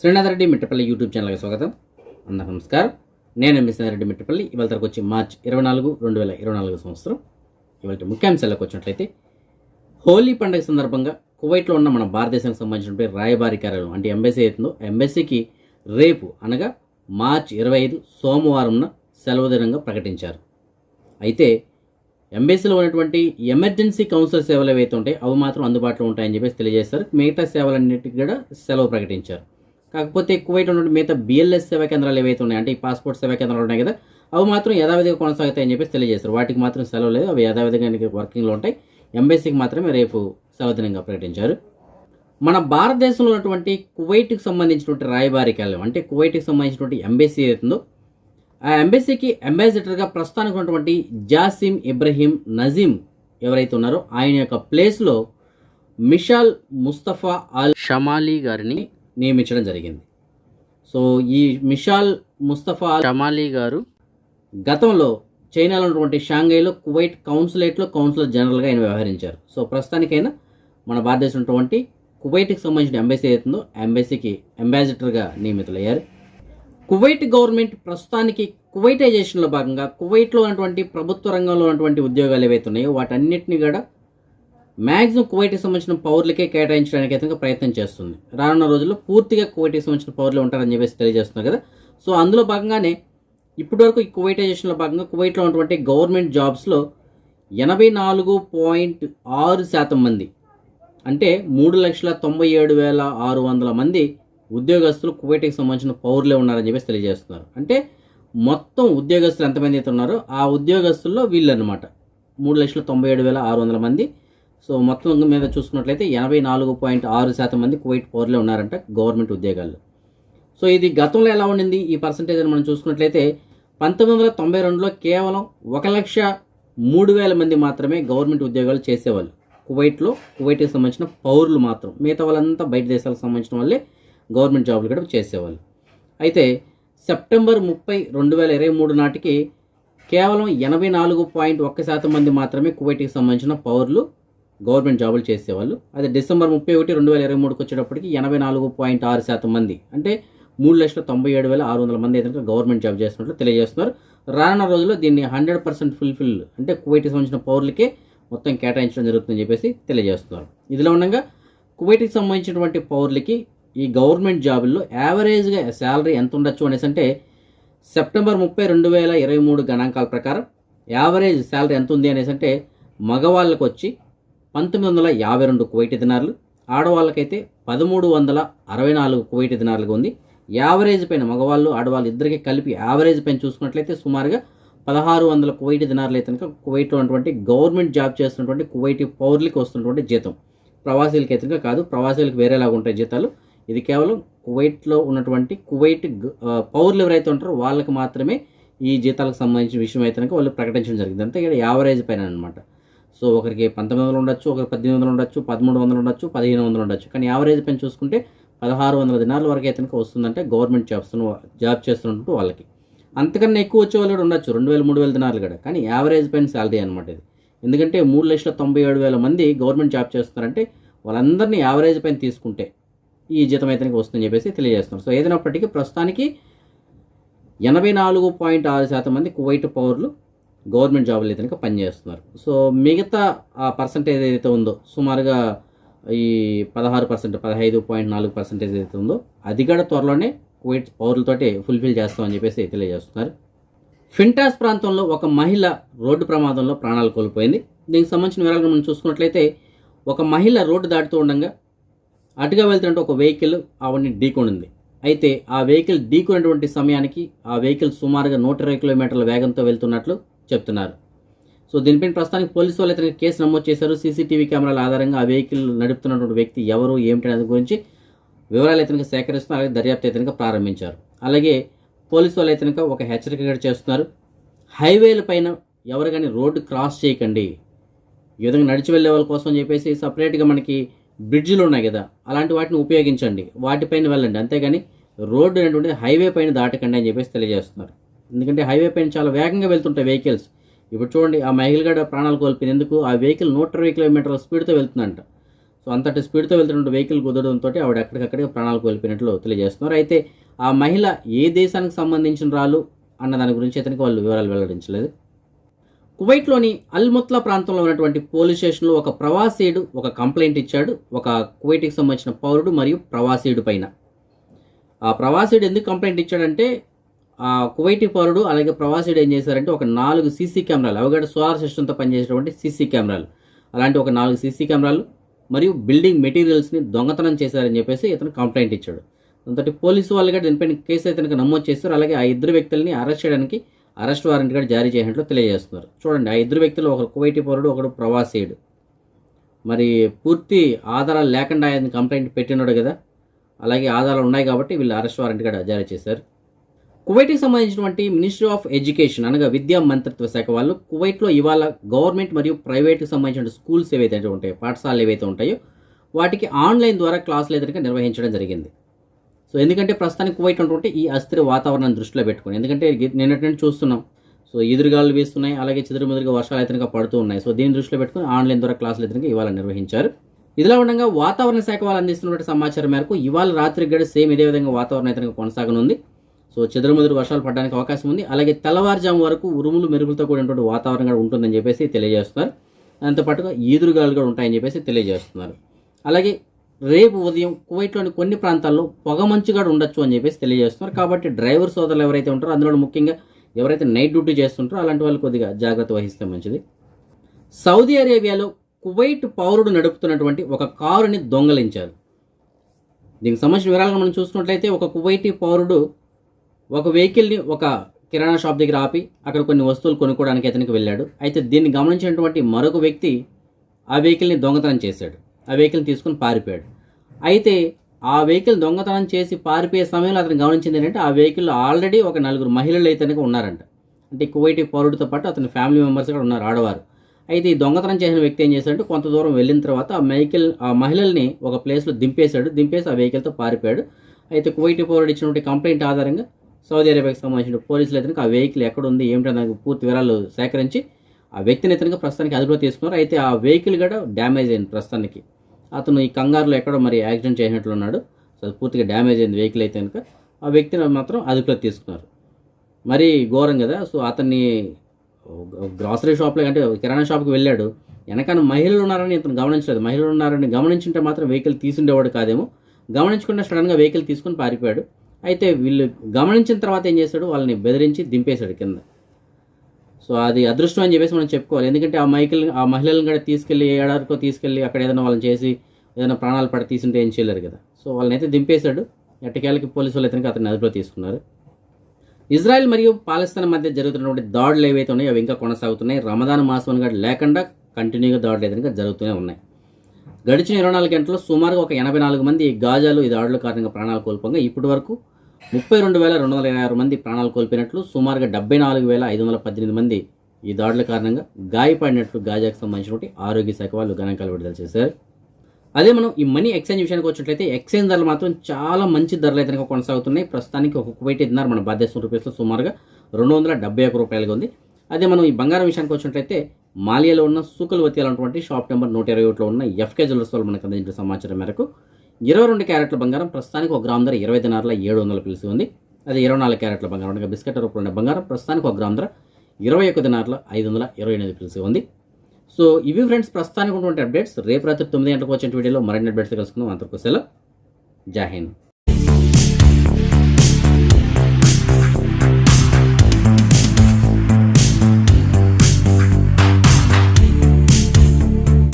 Srinath Reddy Mittapalli YouTube ఛానల్కి స్వాగతం. అందరూ నమస్కారం. నేను మిస్ రెడ్డి మిట్టపల్లి. ఇవాళ తరకు వచ్చి మార్చ్ ఇరవై నాలుగు రెండు వేల ఇరవై నాలుగు సంవత్సరం. ఇవాళ ముఖ్యాంశాలకు వచ్చినట్లయితే హోలీ పండుగ సందర్భంగా కువైట్లో ఉన్న మన భారతదేశానికి సంబంధించినటువంటి రాయబారి కార్యాలయం అంటే ఎంబెసీ అవుతుందో ఎంబెసీకి రేపు అనగా మార్చ్ ఇరవై ఐదు సోమవారంన సెలవు దినంగా ప్రకటించారు. అయితే ఎంబసీలో ఉన్నటువంటి ఎమర్జెన్సీ కౌన్సిల్ సేవలు ఏవైతే ఉంటాయి అవి మాత్రం అందుబాటులో ఉంటాయని చెప్పేసి తెలియజేస్తారు మిగతా సేవలన్నిటికీ కూడా సెలవు ప్రకటించారు. కాకపోతే కువైట్ ఉన్నటువంటి మిగతా బిఎల్ఎస్ సేవా కేంద్రాలు ఏవైతే ఉన్నాయి అంటే ఈ పాస్పోర్ట్ సేవా కేంద్రాలు ఉన్నాయి కదా అవి మాత్రం యథావిధిగా కొనసాగుతాయని చెప్పేసి తెలియజేస్తారు వాటికి మాత్రం సెలవు లేదు అవి యథావిధిగా వర్కింగ్లో ఉంటాయి. ఎంబెసీకి మాత్రమే రేపు సెలవు దినంగా ప్రకటించారు. మన భారతదేశంలో ఉన్నటువంటి కువైట్కి సంబంధించినటువంటి రాయబారి కాలం అంటే కువైట్కి సంబంధించినటువంటి ఎంబెసీ ఏదైతుందో ఆ ఎంబెసీకి అంబాసిడర్గా ప్రస్తుతానికి ఉన్నటువంటి జాసిమ్ ఇబ్రహీం నజీమ్ ఎవరైతే ఉన్నారో ఆయన యొక్క ప్లేస్లో మిషాల్ ముస్తఫా అల్ షమాలీ గారిని నియమించడం జరిగింది. సో ఈ మిషాల్ ముస్తఫా షమాలీ గారు గతంలో చైనాలో ఉన్నటువంటి షాంఘైలో కువైట్ కౌన్సిలేట్లో కౌన్సిలర్ జనరల్గా ఆయన వ్యవహరించారు. సో ప్రస్తుతానికైనా మన భారతదేశం ఉన్నటువంటి కువైట్కి సంబంధించిన ఎంబసీ అవుతుందో ఎంబసీకి అంబాసిడర్గా నియమితులయ్యారు. కువైట్ గవర్నమెంట్ ప్రస్తుతానికి కువైటైజేషన్లో భాగంగా కువైట్లో ఉన్నటువంటి ప్రభుత్వ రంగంలో ఉన్నటువంటి ఉద్యోగాలు ఏవైతే ఉన్నాయో వాటన్నిటిని కూడా మ్యాక్సిమం కువైట్కి సంబంధించిన పౌరులకే కేటాయించడానికి అయితే ప్రయత్నం చేస్తుంది. రానున్న రోజుల్లో పూర్తిగా కువైట్కి సంబంధించిన పౌరులు ఉంటారని చెప్పేసి తెలియజేస్తున్నారు కదా. సో అందులో భాగంగానే ఇప్పటివరకు ఈ కువైటైజేషన్లో భాగంగా కువైట్లో ఉన్నటువంటి గవర్నమెంట్ జాబ్స్లో ఎనభై నాలుగు పాయింట్ ఆరు శాతం మంది అంటే మూడు లక్షల తొంభై ఏడు వేల ఆరు వందల మంది ఉద్యోగస్తులు కువైట్కి సంబంధించిన పౌరులే ఉన్నారని చెప్పేసి తెలియజేస్తున్నారు. అంటే మొత్తం ఉద్యోగస్తులు ఎంతమంది అయితే ఉన్నారో ఆ ఉద్యోగస్తుల్లో వీళ్ళు అనమాట మూడు లక్షల తొంభై ఏడు వేల ఆరు వందల మంది సో మొత్తం మీద చూసుకున్నట్లయితే ఎనభై నాలుగు పాయింట్ ఆరు శాతం మంది కువైట్ పౌరులే ఉన్నారంట గవర్నమెంట్ ఉద్యోగాల్లో. సో ఇది గతంలో ఎలా ఉండింది? ఈ పర్సంటేజ్ అని మనం చూసుకున్నట్లయితే పంతొమ్మిది వందల తొంభై రెండులో కేవలం ఒక లక్ష మూడు వేల మంది మాత్రమే గవర్నమెంట్ ఉద్యోగాలు చేసేవాళ్ళు. కువైట్లో కువైట్కి సంబంధించిన పౌరులు మాత్రం. మిగతా వాళ్ళంతా బయట దేశాలకు సంబంధించిన వాళ్ళే గవర్నమెంట్ జాబులు కూడా చేసేవాళ్ళు. అయితే సెప్టెంబర్ ముప్పై రెండు వేల ఇరవై మూడు నాటికి కేవలం ఎనభై నాలుగు పాయింట్ ఒక్క శాతం మంది మాత్రమే కువైట్కి సంబంధించిన పౌరులు గవర్నమెంట్ జాబులు చేసేవాళ్ళు. అదే డిసెంబర్ ముప్పై ఒకటి రెండు వేల ఇరవై మూడుకి వచ్చేటప్పటికి ఎనభై నాలుగు పాయింట్ ఆరు శాతం మంది. అంటే మూడు లక్షల తొంభై ఏడు వేల ఆరు వందల మంది ఏదైనా గవర్నమెంట్ జాబ్ చేస్తున్నట్లు తెలియజేస్తున్నారు. రానున్న రోజుల్లో దీన్ని హండ్రెడ్ పర్సెంట్ ఫుల్ఫిల్ అంటే కువైట్కి సంబంధించిన పౌరులకే మొత్తం కేటాయించడం జరుగుతుందని చెప్పేసి తెలియజేస్తున్నారు. ఇదిలో ఉండగా కువైట్కి సంబంధించినటువంటి పౌరులకి ఈ గవర్నమెంట్ జాబుల్లో యావరేజ్గా శాలరీ ఎంత ఉండొచ్చు అనేసి అంటే సెప్టెంబర్ ముప్పై రెండు వేల ఇరవై మూడు గణాంకాల ప్రకారం యావరేజ్ శాలరీ ఎంత ఉంది అనేసి అంటే మగవాళ్ళకు వచ్చి పంతొమ్మిది వందల యాభై రెండు కువైట్ దినార్లు ఆడవాళ్ళకైతే పదమూడు వందల అరవై నాలుగు కువైట్ దినార్లుగా ఉంది. యావరేజ్ పైన మగవాళ్ళు ఆడవాళ్ళు ఇద్దరికి కలిపి యావరేజ్ పైన చూసుకున్నట్లయితే సుమారుగా పదహారు వందల కువైట్ దినార్లు అయితే కనుక కువైట్లో ఉన్నటువంటి గవర్నమెంట్ జాబ్ చేస్తున్నటువంటి కువైటీ పౌరులకి వస్తున్నటువంటి జీతం. ప్రవాసీలకి అయితే కనుక కాదు ప్రవాసీలకు వేరేలాగా ఉంటాయి జీతాలు. ఇది కేవలం కువైట్లో ఉన్నటువంటి కువైట్ పౌరులు ఎవరైతే ఉంటారో వాళ్ళకి మాత్రమే ఈ జీతాలకు సంబంధించిన విషయం అయితే కనుక వాళ్ళు ప్రకటించడం జరిగింది. అంతే ఇక్కడ యావరేజ్ పైన అనమాట సో ఒకరికి పంతొమ్మిది వందలు ఉండొచ్చు ఒకరికి పద్దెనిమిది వందలు ఉండొచ్చు పదమూడు వందలు ఉండొచ్చు పదిహేను వందలు ఉండొచ్చు. కానీ యావరేజ్ పైన చూసుకుంటే పదహారు వందల దినాల వరకు అయితే వస్తుందంటే గవర్నమెంట్ జాబ్స్ జాబ్ చేస్తున్నట్టు వాళ్ళకి. అంతకన్నా ఎక్కువ వచ్చే వాళ్ళు కూడా ఉండొచ్చు రెండు వేల మూడు వేల దినాలు కూడా. కానీ యావరేజ్ పైన శాలరీ అనమాట ఇది. ఎందుకంటే మూడు లక్షల తొంభై ఏడు వేల మంది గవర్నమెంట్ జాబ్ చేస్తున్నారంటే వాళ్ళందరినీ యావరేజ్ పైన తీసుకుంటే ఈ జీతం అయితే వస్తుందని చెప్పేసి తెలియజేస్తున్నారు. సో ఏదైనప్పటికీ ప్రస్తుతానికి ఎనభై నాలుగు పాయింట్ ఆరు శాతం మంది కువైట్ పౌరులు గవర్నమెంట్ జాబులు అయితే కనుక పనిచేస్తున్నారు. సో మిగతా ఆ పర్సంటేజ్ ఏదైతే ఉందో సుమారుగా ఈ పదహారు పర్సెంట్ పదహైదు పాయింట్ నాలుగు పర్సెంటేజ్ ఏదైతే ఉందో అది కూడా త్వరలోనే కువైట్ పౌరులతోటి ఫుల్ఫిల్ చేస్తామని చెప్పేసి తెలియజేస్తున్నారు. ఫింటాస్ ప్రాంతంలో ఒక మహిళ రోడ్డు ప్రమాదంలో ప్రాణాలు కోల్పోయింది. దీనికి సంబంధించిన వివరాలు మనం చూసుకున్నట్లయితే ఒక మహిళ రోడ్డు దాటుతూ ఉండగా అటుగా వెళ్తున్నట్టు ఒక వెహికల్ ఆవిడని ఢీకొనింది. అయితే ఆ వెహికల్ ఢీకొనేటువంటి సమయానికి ఆ వెహికల్ సుమారుగా నూట ఇరవై కిలోమీటర్ల వేగంతో వెళ్తున్నట్లు చెప్తున్నారు. సో దీనిపైన ప్రస్తుతానికి పోలీసు వాళ్ళు అయితే కేసు నమోదు చేశారు. సీసీటీవీ కెమెరాల ఆధారంగా ఆ వెహికల్ నడుపుతున్నటువంటి వ్యక్తి ఎవరు ఏమిటి అనేది గురించి వివరాలు అయితే కనుక సేకరిస్తున్నారు అలాగే దర్యాప్తు అయితే ప్రారంభించారు. అలాగే పోలీసు వాళ్ళు అయితే ఒక హెచ్చరిక చేస్తున్నారు. హైవేల పైన ఎవరు కానీ రోడ్డు క్రాస్ చేయకండి. ఈ విధంగా నడిచి వెళ్ళే వాళ్ళ కోసం చెప్పేసి సపరేట్గా మనకి బ్రిడ్జ్లు ఉన్నాయి కదా అలాంటి వాటిని ఉపయోగించండి. వాటిపైన వెళ్ళండి. అంతేగాని రోడ్డు అనేటువంటిది హైవే పైన దాటకండి అని చెప్పేసి తెలియజేస్తున్నారు. ఎందుకంటే హైవే పైన చాలా వేగంగా వెళ్తుంటాయి వెహికల్స్. ఇప్పుడు చూడండి ఆ మహిళ గడ ప్రాణాలు కోల్పోయింది ఎందుకు ఆ వెహికల్ నూట ఇరవై కిలోమీటర్ల స్పీడ్తో వెళ్తుందంట. సో అంతటి స్పీడ్తో వెళ్తున్న వెహికల్ కుదరడంతో ఆవిడ ఎక్కడికక్కడికి ప్రాణాలు కోల్పోయినట్లు తెలియజేస్తున్నారు. అయితే ఆ మహిళ ఏ దేశానికి సంబంధించిన రాలు అన్న దాని గురించి అతనికి వాళ్ళు వివరాలు వెల్లడించలేదు. కువైట్లోని అల్ముత్లా ప్రాంతంలో ఉన్నటువంటి పోలీస్ స్టేషన్లో ఒక ప్రవాసీయుడు ఒక కంప్లైంట్ ఇచ్చాడు. ఒక కువైట్కి సంబంధించిన పౌరుడు మరియు ప్రవాసీయుడు పైన. ఆ ప్రవాసీయుడు ఎందుకు కంప్లైంట్ ఇచ్చాడంటే కువైటీ పౌరుడు అలాగే ప్రవాసీయుడు ఏం చేశారంటే ఒక నాలుగు సీసీ కెమెరాలు అవగడ సోలార్ సిస్టమ్తో పనిచేసేటువంటి సీసీ కెమెరాలు. అలాంటి ఒక నాలుగు సీసీ కెమెరాలు మరియు బిల్డింగ్ మెటీరియల్స్ని దొంగతనం చేశారని చెప్పేసి ఇతను కంప్లైంట్ ఇచ్చాడు. దాంతో పోలీసు వాళ్ళు కూడా దీనిపైన కేసు ఇతనికి నమోదు చేస్తారు అలాగే ఆ ఇద్దరు వ్యక్తుల్ని అరెస్ట్ చేయడానికి అరెస్ట్ వారెంట్ కూడా జారీ చేసినట్లు తెలియజేస్తున్నారు. చూడండి ఆ ఇద్దరు వ్యక్తులు ఒకరు కువైటీ పౌరుడు ఒకడు ప్రవాసీయుడు. మరి పూర్తి ఆధారాలు లేకుండా ఆయన కంప్లైంట్ పెట్టినాడు కదా. అలాగే ఆధారాలు ఉన్నాయి కాబట్టి వీళ్ళు అరెస్ట్ వారెంట్ కూడా జారీ చేశారు. కువైట్కి సంబంధించినటువంటి మినిస్ట్రీ ఆఫ్ ఎడ్యుకేషన్ అనగా విద్యా మంత్రిత్వ శాఖ వాళ్ళు కువైట్లో ఇవాళ గవర్నమెంట్ మరియు ప్రైవేట్కి సంబంధించిన స్కూల్స్ ఏవైతే ఉంటాయో పాఠశాలలు ఏవైతే ఉంటాయో వాటికి ఆన్లైన్ ద్వారా క్లాసులు ఎదురుగా నిర్వహించడం జరిగింది. సో ఎందుకంటే ప్రస్తుతానికి కువైట్ ఉన్నటువంటి ఈ అస్థిర వాతావరణాన్ని దృష్టిలో పెట్టుకుని ఎందుకంటే నిన్నటి చూస్తున్నాం. సో ఎదురుగాలు వేస్తున్నాయి అలాగే చెదురుముదురుగా వర్షాలు ఎదురుగా పడుతూ ఉన్నాయి. సో దీన్ని దృష్టిలో పెట్టుకుని ఆన్లైన్ ద్వారా క్లాసులు ఎదురుగా ఇవాళ నిర్వహించారు. ఇదిలా ఉండగా వాతావరణ శాఖ వాళ్ళు అందిస్తున్నటువంటి సమాచారం మేరకు ఇవాళ రాత్రికి గడి సేమ్ ఇదే విధంగా వాతావరణం అయితే కొనసాగనుంది. సో చెదురుమదురు వర్షాలు పడడానికి అవకాశం ఉంది. అలాగే తెల్లవారుజాము వరకు ఉరుములు మెరుపులతో కూడినటువంటి వాతావరణం కూడా ఉంటుందని చెప్పేసి తెలియజేస్తున్నారు. దాంతోపాటుగా ఈదురుగాలు కూడా ఉంటాయని చెప్పేసి తెలియజేస్తున్నారు. అలాగే రేపు ఉదయం కువైట్లోని కొన్ని ప్రాంతాల్లో పొగమంచు కూడా ఉండొచ్చు అని చెప్పేసి తెలియజేస్తున్నారు. కాబట్టి డ్రైవర్ సోదరులు ఎవరైతే ఉంటారో అందులో ముఖ్యంగా ఎవరైతే నైట్ డ్యూటీ చేస్తుంటారో అలాంటి వాళ్ళు కొద్దిగా జాగ్రత్త వహిస్తే మంచిది. సౌదీ అరేబియాలో కువైట్ పౌరుడు నడుపుతున్నటువంటి ఒక కారుని దొంగలించారు. దీనికి సంబంధించిన వివరాలను మనం చూసుకున్నట్లయితే ఒక కువైటీ పౌరుడు ఒక వెహికల్ని ఒక కిరాణా షాప్ దగ్గర ఆపి అక్కడ కొన్ని వస్తువులు కొనుక్కోవడానికి అతనికి వెళ్ళాడు. అయితే దీన్ని గమనించినటువంటి మరొక వ్యక్తి ఆ వెహికల్ని దొంగతనం చేశాడు. ఆ వెహికల్ని తీసుకుని పారిపోయాడు. అయితే ఆ వెహికల్ దొంగతనం చేసి పారిపోయే సమయంలో అతను గమనించింది ఏంటంటే ఆ వెహికల్లో ఆల్రెడీ ఒక నలుగురు మహిళలు అయితే ఉన్నారంట. అంటే కువైటి పౌరుడితో పాటు అతని ఫ్యామిలీ మెంబర్స్ కూడా ఉన్నారు ఆడవారు. అయితే ఈ దొంగతనం చేసిన వ్యక్తి ఏం చేశాడంటే కొంత దూరం వెళ్ళిన తర్వాత ఆ వెహికల్ ఆ మహిళల్ని ఒక ప్లేస్లో దింపేశాడు. దింపేసి ఆ వెహికల్తో పారిపోయాడు. అయితే కువైటీ పౌరుడు ఇచ్చినటువంటి కంప్లైంట్ ఆధారంగా సౌదీ అరేబియాకి సంబంధించిన పోలీసులు అయితే ఆ వెహికల్ ఎక్కడ ఉంది ఏమిటో దానికి పూర్తి వివరాలు సేకరించి ఆ వ్యక్తిని ఇతనికి ప్రస్తుతానికి అదుపులో తీసుకున్నారు. అయితే ఆ వెహికల్ కూడా డ్యామేజ్ అయింది ప్రస్తుతానికి. అతను ఈ కంగారులో ఎక్కడో మరి యాక్సిడెంట్ చేసినట్లు ఉన్నాడు. సో పూర్తిగా డ్యామేజ్ అయింది వెహికల్ అయితే కనుక. ఆ వ్యక్తిని మాత్రం అదుపులో తీసుకున్నారు. మరి ఘోరం కదా. సో అతన్ని గ్రాసరీ షాప్లో అంటే కిరాణా షాప్కి వెళ్ళాడు. వెనకాల మహిళలు ఉన్నారని ఇతను గమనించలేదు. మహిళలు ఉన్నారని గమనించుంటే మాత్రం వెహికల్ తీసుండేవాడు కాదేమో. గమనించకుండా సడన్గా వెహికల్ తీసుకుని పారిపోయాడు. అయితే వీళ్ళు గమనించిన తర్వాత ఏం చేశాడు? వాళ్ళని బెదిరించి దింపేశాడు కింద. సో అది అదృష్టం అని చెప్పేసి మనం చెప్పుకోవాలి. ఎందుకంటే ఆ మైకిల్ ఆ మహిళలను కూడా తీసుకెళ్ళి ఏడాదికో తీసుకెళ్ళి అక్కడ ఏదైనా వాళ్ళని చేసి ఏదైనా ప్రాణాలు పడి తీసుంటే ఏం చేయలేరు కదా. సో వాళ్ళని అయితే దింపేశాడు. ఎట్టకేళ్ళకి పోలీసు వాళ్ళు అయితే అతన్ని అదుపులో తీసుకున్నారు. ఇజ్రాయెల్ మరియు పాలస్తీన్ మధ్య జరుగుతున్నటువంటి దాడులు ఏవైతే ఉన్నాయో అవి ఇంకా కొనసాగుతున్నాయి. రమదాన్ మాసం కూడా లేకుండా కంటిన్యూగా దాడులు అయితే జరుగుతూనే ఉన్నాయి. గడిచిన ఇరవై నాలుగు గంటల్లో సుమారుగా ఒక ఎనభై నాలుగు మంది గాజాలు ఈ దాడుల కారణంగా ప్రాణాలు కోల్పోగా ఇప్పటి వరకు ముప్పై రెండు వేల రెండు వందల ఎనభై ఆరు మంది ప్రాణాలు కోల్పోయినట్లు సుమారుగా డెబ్బై నాలుగు వేల ఐదు వందల పద్దెనిమిది మంది ఈ దాడుల కారణంగా గాయపడినట్లు గాజాకు సంబంధించినటువంటి ఆరోగ్య శాఖ వాళ్ళు గణాంకాలు విడుదల చేశారు. అదే మనం ఈ మనీ ఎక్స్చేంజ్ విషయానికి వచ్చినట్లయితే ఎక్స్చేంజ్ ధరలు మాత్రం చాలా మంచి ధరలు అయితే కొనసాగుతున్నాయి. ప్రస్తుతానికి ఒక బయట దినార్ మన భారతదేశం రూపీస్లో సుమారుగా రెండు వందల డెబ్బై ఒక రూపాయలుగా ఉంది. అదే మనం ఈ బంగారం విషయానికి వచ్చినట్లయితే మాలియాలో ఉన్న సూకల్ వతియాలో షాప్ నెంబర్ నూట ఇరవై ఒకటిలో ఉన్న ఎఫ్కే జ్యువెలర్స్ వాళ్ళు మనకు అందించిన సమాచారం మేరకు ఇరవై రెండు క్యారెట్ల బంగారం ప్రస్తుతానికి ఒక గ్రామ్ ధర ఇరవై దినారుల ఏడు వందల పిలిచి ఉంది. అదే ఇరవై నాలుగు క్యారెట్ల బంగారం ఉండగా బిస్కెట్ రూపంలో ఉన్న బంగారం ప్రస్తుతానికి ఒక గ్రామ్ ధర ఇరవై ఒక దినార్ల ఐదు వందల ఇరవై ఎనిమిది పిలిచి ఉంది. సో ఇవి ఫ్రెండ్స్ ప్రస్తుతానికి ఉన్నటువంటి అప్డేట్స్. రేపు రాత్రి తొమ్మిది గంటలకు వచ్చిన వీడియోలో మరిన్ని అప్డేట్స్ కలుసుకుందాం అంతకు సెలవు. జాహీన్